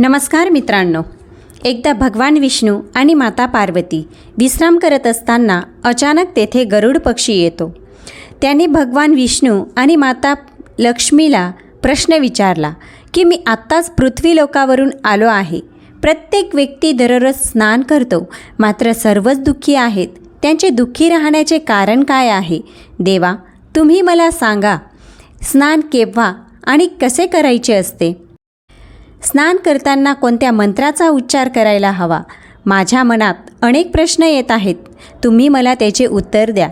नमस्कार मित्रांनो. एकदा भगवान विष्णू आणि माता पार्वती विश्राम करत असताना अचानक तेथे गरुड पक्षी येतो. त्याने भगवान विष्णू आणि माता लक्ष्मीला प्रश्न विचारला की मी आत्ताच पृथ्वी लोकावरून आलो आहे. प्रत्येक व्यक्ती दररोज स्नान करतो. मात्र सर्वच दुःखी आहेत. त्यांचे दुःखी राहण्याचे कारण काय आहे? देवा तुम्ही मला सांगा स्नान केव्हा आणि कसे करायचे असते? स्नान करताना कोणत्या मंत्राचा उच्चार करायला हवा? माझ्या मनात अनेक प्रश्न येत आहेत. तुम्ही मला त्याचे उत्तर द्या.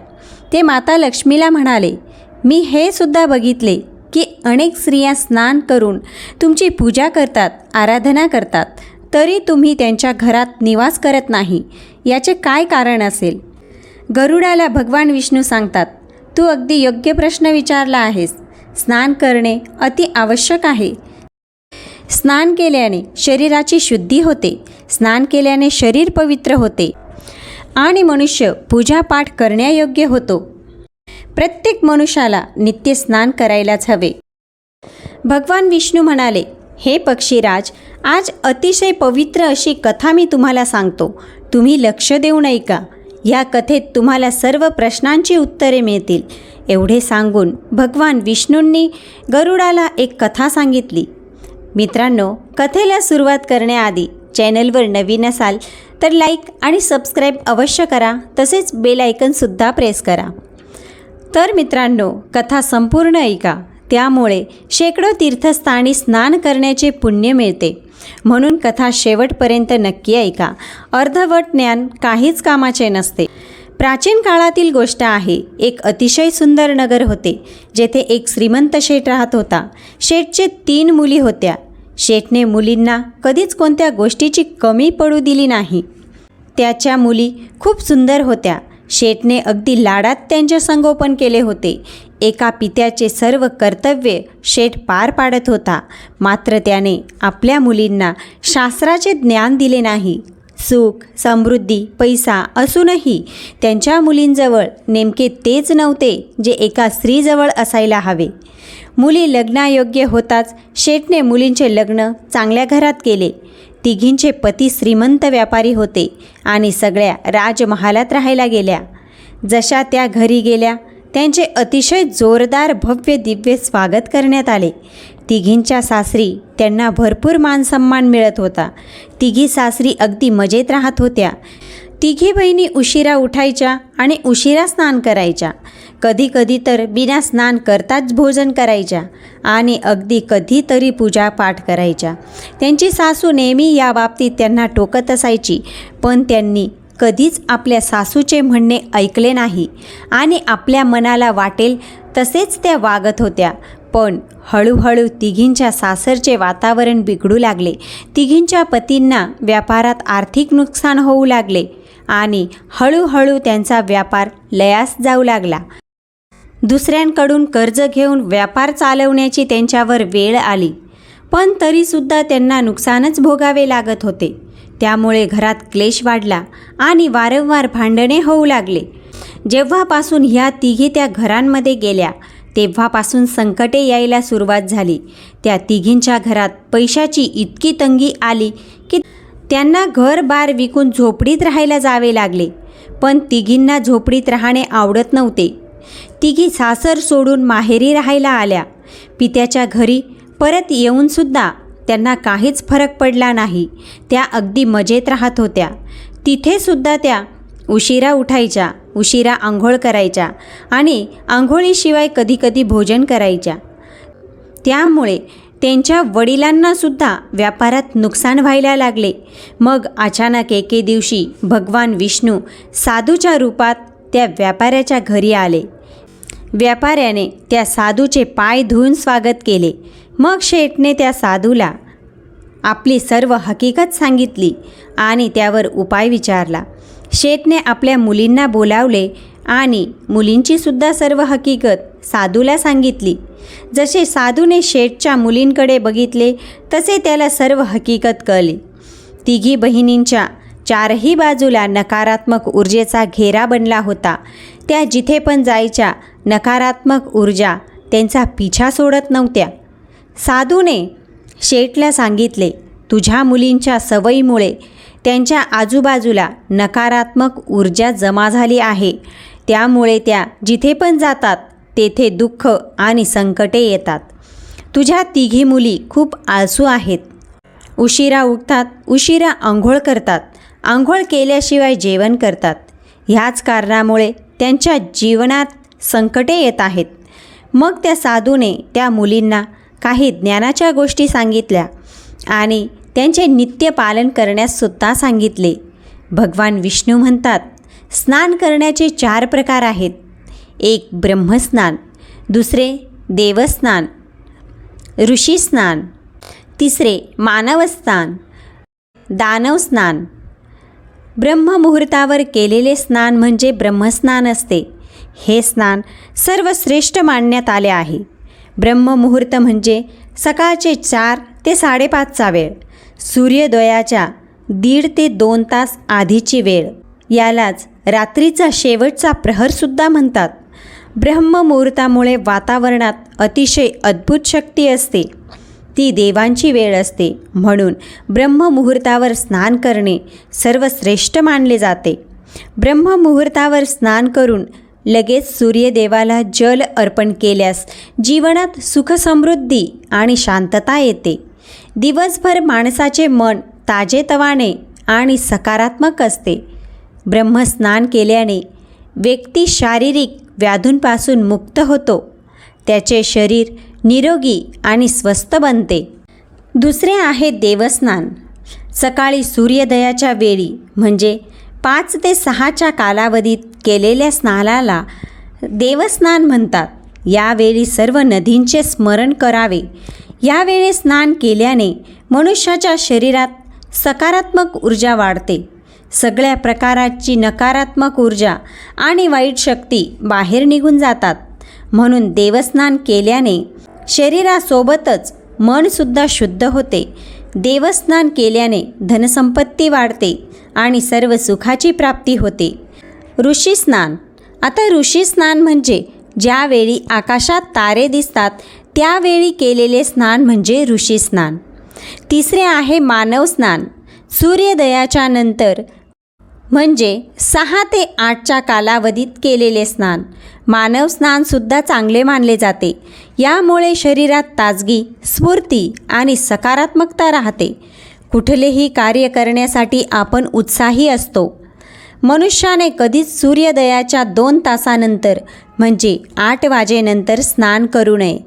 ते माता लक्ष्मीला म्हणाले मी हे सुद्धा बघितले की अनेक स्त्रिया स्नान करून तुमची पूजा करतात आराधना करतात. तरी तुम्ही त्यांच्या घरात निवास करत नाही. याचे काय कारण असेल? गरुडाला भगवान विष्णू सांगतात तू अगदी योग्य प्रश्न विचारला आहेस. स्नान करणे अति आवश्यक आहे. स्नान केल्याने शरीराची शुद्धी होते. स्नान केल्याने शरीर पवित्र होते. आणि मनुष्य पूजापाठ करण्यायोग्य होतो. प्रत्येक मनुष्याला नित्य स्नान करायलाच हवे. भगवान विष्णू म्हणाले हे पक्षीराज आज अतिशय पवित्र अशी कथा मी तुम्हाला सांगतो. तुम्ही लक्ष देऊ नये का या कथेत तुम्हाला सर्व प्रश्नांची उत्तरे मिळतील. एवढे सांगून भगवान विष्णूंनी गरुडाला एक कथा सांगितली. मित्रांनो कथेला सुरुवात करण्याआधी चॅनलवर नवीन असाल तर लाईक आणि सबस्क्राईब अवश्य करा तसेच बेल आयकनसुद्धा प्रेस करा. तर मित्रांनो कथा संपूर्ण ऐका. त्यामुळे शेकडो तीर्थस्थानी स्नान करण्याचे पुण्य मिळते. म्हणून कथा शेवटपर्यंत नक्की ऐका. अर्धवट ज्ञान काहीच कामाचे नसते. प्राचीन काळातील गोष्ट आहे एक अतिशय सुंदर नगर होते जेथे एक श्रीमंत शेठ राहत होता. शेठचे तीन मुली होत्या शेठने मुलींना कधीच कोणत्या गोष्टीची कमी पडू दिली नाही. त्याच्या मुली खूप सुंदर होत्या. शेठने अगदी लाडात त्यांचे संगोपन केले होते. एका पित्याचे सर्व कर्तव्य शेठ पार पाडत होता. मात्र त्याने आपल्या मुलींना शास्त्राचे ज्ञान दिले नाही. सुख समृद्धी पैसा असूनही त्यांच्या मुलींजवळ नेमके तेच नव्हते जे एका स्त्रीजवळ असायला हवे. मुली लग्नायोग्य होताच शेठने मुलींचे लग्न चांगल्या घरात केले. तिघींचे पती श्रीमंत व्यापारी होते आणि सगळ्या राजमहालात राहायला गेल्या. जशा त्या घरी गेल्या त्यांचे अतिशय जोरदार भव्य दिव्य स्वागत करण्यात आले. तिघींच्या सासरी त्यांना भरपूर मानसन्मान मिळत होता. तिघी सासरी अगदी मजेत राहत होत्या. तिघी बहिणी उशिरा उठायच्या आणि उशिरा स्नान करायच्या. कधी कधी तर बिना स्नान करताच भोजन करायच्या आणि अगदी कधीतरी पूजापाठ करायच्या. त्यांची सासू नेहमी या बाबतीत त्यांना टोकत असायची पण त्यांनी कधीच आपल्या सासूचे म्हणणे ऐकले नाही आणि आपल्या मनाला वाटेल तसेच त्या वागत होत्या. पण हळूहळू तिघींच्या सासरचे वातावरण बिघडू लागले. तिघींच्या पतींना व्यापारात आर्थिक नुकसान होऊ लागले. आणि हळूहळू त्यांचा व्यापार लयास जाऊ लागला. दुसऱ्यांकडून कर्ज घेऊन व्यापार चालवण्याची त्यांच्यावर वेळ आली. पण तरीसुद्धा त्यांना नुकसानच भोगावे लागत होते. त्यामुळे घरात क्लेश वाढला आणि वारंवार भांडणे होऊ लागले. जेव्हापासून ह्या तिघी त्या घरांमध्ये गेल्या तेव्हापासून संकटे यायला सुरुवात झाली. त्या तिघींच्या घरात पैशाची इतकी तंगी आली त्यांना घर बार विकून झोपडीत राहायला जावे लागले पण तिघींना झोपडीत राहणे आवडत नव्हते. तिघी सासर सोडून माहेरी राहायला आल्या. पित्याच्या घरी परत येऊनसुद्धा त्यांना काहीच फरक पडला नाही. त्या अगदी मजेत राहत होत्या. तिथेसुद्धा त्या उशिरा उठायच्या उशिरा आंघोळ करायच्या आणि आंघोळीशिवाय कधीकधी भोजन करायच्या. त्यामुळे त्यांच्या वडिलांनासुद्धा व्यापारात नुकसान व्हायला लागले. मग अचानक एके दिवशी भगवान विष्णू साधूच्या रूपात त्या व्यापाऱ्याच्या घरी आले. व्यापाऱ्याने त्या साधूचे पाय धुवून स्वागत केले. मग शेठने त्या साधूला आपली सर्व हकीकत सांगितली आणि त्यावर उपाय विचारला. शेठने आपल्या मुलींना बोलावले आणि मुलींची सुद्धा सर्व हकीकत साधूला सांगितली. जसे साधूने शेठच्या मुलींकडे बघितले तसे त्याला सर्व हकीकत कळली. तिघी बहिणींच्या चारही बाजूला नकारात्मक ऊर्जेचा घेरा बनला होता. त्या जिथे पण जायच्या नकारात्मक ऊर्जा त्यांचा पिछा सोडत नव्हत्या. साधूने शेठला सांगितले तुझ्या मुलींच्या सवयीमुळे त्यांच्या आजूबाजूला नकारात्मक ऊर्जा जमा झाली आहे. त्यामुळे त्या जिथे पण जातात तेथे दुःख आणि संकटे येतात. तुझ्या तिघी मुली खूप आळसू आहेत. उशिरा उठतात उशिरा आंघोळ करतात. आंघोळ केल्याशिवाय जेवण करतात. ह्याच कारणामुळे त्यांच्या जीवनात संकटे येत आहेत. मग त्या साधूने त्या मुलींना काही ज्ञानाच्या गोष्टी सांगितल्या आणि त्यांचे नित्य पालन करण्याससुद्धा सांगितले. भगवान विष्णू म्हणतात स्नान करण्याचे चार प्रकार आहेत. एक ब्रह्मस्नान दुसरे देवस्नान ऋषीस्नान तिसरे मानवस्नान दानवस्नान ब्रह्ममुहूर्तावर केलेले स्नान म्हणजे ब्रह्मस्नान असते. हे स्नान सर्वश्रेष्ठ मानण्यात आले आहे. ब्रह्ममुहूर्त म्हणजे सकाळचे चार ते साडेपाचचा वेळ सूर्योदयाच्या दीड ते दोन तास आधीची वेळ. यालाच रात्रीचा शेवटचा प्रहरसुद्धा म्हणतात. ब्रह्ममुहूर्तामुळे वातावरणात अतिशय अद्भुत शक्ती असते. ती देवांची वेळ असते. म्हणून ब्रह्ममुहूर्तावर स्नान करणे सर्वश्रेष्ठ मानले जाते. ब्रह्ममुहूर्तावर स्नान करून लगेच सूर्यदेवाला जल अर्पण केल्यास जीवनात सुखसमृद्धी आणि शांतता येते. दिवसभर माणसाचे मन ताजेतवाने आणि सकारात्मक असते. ब्रह्मस्नान केल्याने व्यक्ती शारीरिक व्याधूंपासून मुक्त होतो. त्याचे शरीर निरोगी आणि स्वस्थ बनते. दुसरे आहे देवस्नान सकाळी सूर्योदयाच्या वेळी म्हणजे पाच ते सहाच्या कालावधीत केलेल्या स्नानाला देवस्नान म्हणतात. यावेळी सर्व नदींचे स्मरण करावे. यावेळी स्नान केल्याने मनुष्याच्या शरीरात सकारात्मक ऊर्जा वाढते. सगळ्या प्रकाराची नकारात्मक ऊर्जा आणि वाईट शक्ती बाहेर निघून जातात. म्हणून देवस्नान केल्याने शरीरासोबतच मनसुद्धा शुद्ध होते. देवस्नान केल्याने धनसंपत्ती वाढते आणि सर्व सुखाची प्राप्ती होते. ऋषीस्नान आता ऋषीस्नान म्हणजे ज्यावेळी आकाशात तारे दिसतात त्यावेळी केलेले स्नान म्हणजे ऋषीस्नान तिसरे आहे मानव स्नान. सूर्योदयाच्या नंतर म्हणजे सहा ते आठच्या कालावधीत केलेले स्नान. मानव स्नानसुद्धा चांगले मानले जाते. यामुळे शरीरात ताजगी स्फूर्ती आणि सकारात्मकता राहते. कुठलेही कार्य करण्यासाठी आपण उत्साही असतो. मनुष्याने कधीच सूर्योदयाच्या दोन तासानंतर म्हणजे आठ वाजेनंतर स्नान करू नये.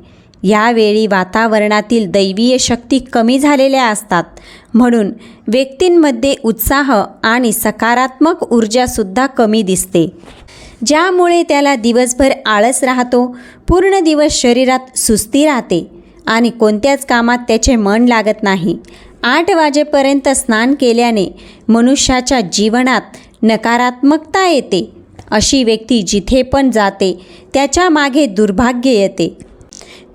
यावेळी वातावरणातील दैवीय शक्ती कमी झालेल्या असतात. म्हणून व्यक्तींमध्ये उत्साह आणि सकारात्मक ऊर्जासुद्धा कमी दिसते. ज्यामुळे त्याला दिवसभर आळस राहतो पूर्ण दिवस शरीरात सुस्ती राहते आणि कोणत्याच कामात त्याचे मन लागत नाही. आठ वाजेपर्यंत स्नान केल्याने मनुष्याच्या जीवनात नकारात्मकता येते. अशी व्यक्ती जिथे पण जाते त्याच्यामागे दुर्भाग्य येते.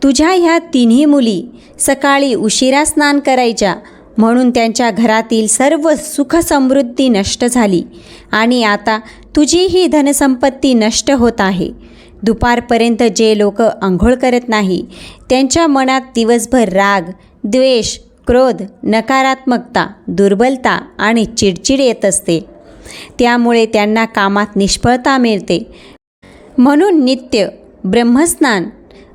तुझ्या ह्या तिन्ही मुली सकाळी उशिरा स्नान करायच्या. म्हणून त्यांच्या घरातील सर्व सुखसमृद्धी नष्ट झाली. आणि आता तुझी ही धनसंपत्ती नष्ट होत आहे. दुपारपर्यंत जे लोक आंघोळ करत नाही त्यांच्या मनात दिवसभर राग द्वेष क्रोध नकारात्मकता दुर्बलता आणि चिडचिड येत असते. त्यामुळे त्यांना कामात निष्फळता मिळते. म्हणून नित्य ब्रह्मस्नान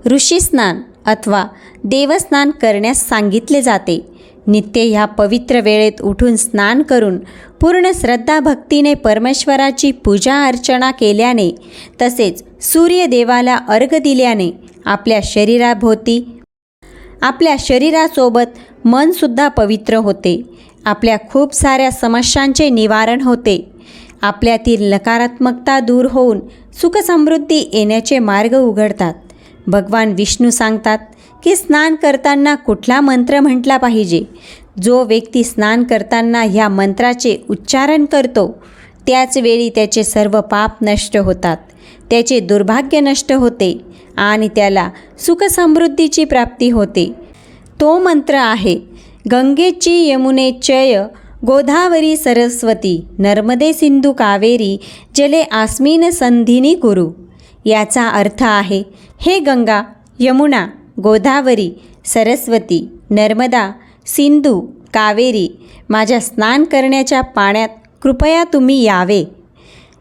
ऋषीस्नान अथवा देवस्नान करण्यास सांगितले जाते. नित्य ह्या पवित्र वेळेत उठून स्नान करून पूर्ण श्रद्धाभक्तीने परमेश्वराची पूजा अर्चना केल्याने तसेच सूर्यदेवाला अर्घ दिल्याने आपल्या शरीराभोवती आपल्या शरीरासोबत मनसुद्धा पवित्र होते. आपल्या खूप साऱ्या समस्यांचे निवारण होते. आपल्यातील नकारात्मकता दूर होऊन सुखसमृद्धी येण्याचे मार्ग उघडतात. भगवान विष्णू सांगतात की स्नान करताना कुठला मंत्र म्हटला पाहिजे? जो व्यक्ती स्नान करताना ह्या मंत्राचे उच्चारण करतो त्याच वेळी त्याचे सर्व पाप नष्ट होतात त्याचे दुर्भाग्य नष्ट होते आणि त्याला सुखसमृद्धीची प्राप्ती होते. तो मंत्र आहे गंगेची यमुने चय गोदावरी सरस्वती नर्मदे सिंधू कावेरी जले आस्मिन संधिनी गुरु. याचा अर्थ आहे हे गंगा यमुना गोदावरी सरस्वती नर्मदा सिंधू कावेरी माझ्या स्नान करण्याच्या पाण्यात कृपया तुम्ही यावे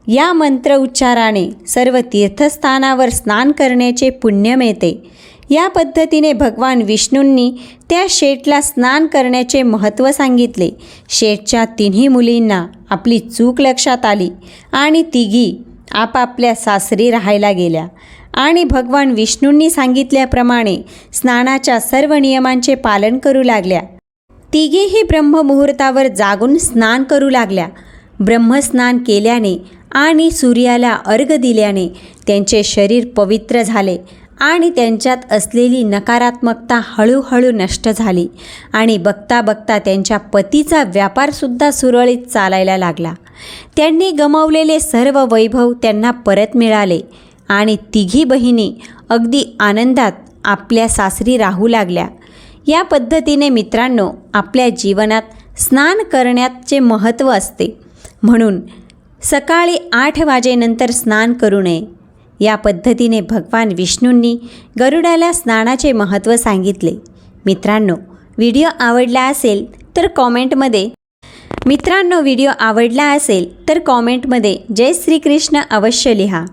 या मंत्र उच्चाराने सर्व तीर्थस्थानावर स्नान करण्याचे पुण्य मिळते. या पद्धतीने भगवान विष्णूंनी त्या शेठला स्नान करण्याचे महत्त्व सांगितले. शेठच्या तिन्ही मुलींना आपली चूक लक्षात आली आणि तिघी आपापल्या सासरी राहायला गेल्या. आणि भगवान विष्णूंनी सांगितल्याप्रमाणे स्नानाच्या सर्व नियमांचे पालन करू लागल्या. तिघेही ब्रह्ममुहूर्तावर जागून स्नान करू लागल्या. ब्रह्मस्नान केल्याने आणि सूर्याला अर्घ दिल्याने त्यांचे शरीर पवित्र झाले आणि त्यांच्यात असलेली नकारात्मकता हळूहळू नष्ट झाली आणि बघता बघता त्यांच्या पतीचा व्यापारसुद्धा सुरळीत चालायला लागला. त्यांनी गमावलेले सर्व वैभव त्यांना परत मिळाले आणि तिघी बहिणी अगदी आनंदात आपल्या सासरी राहू लागल्या. या पद्धतीने मित्रांनो आपल्या जीवनात स्नान करण्याचे महत्त्व असते. म्हणून सकाळी आठ वाजेनंतर स्नान करू नये. या पद्धतीने भगवान विष्णूंनी गरुडाला स्नानाचे महत्त्व सांगितले. मित्रांनो व्हिडिओ आवडला असेल तर कॉमेंटमध्ये मित्रांनो व्हिडिओ आवडला असेल तर कॉमेंटमध्ये जय श्रीकृष्ण अवश्य लिहा.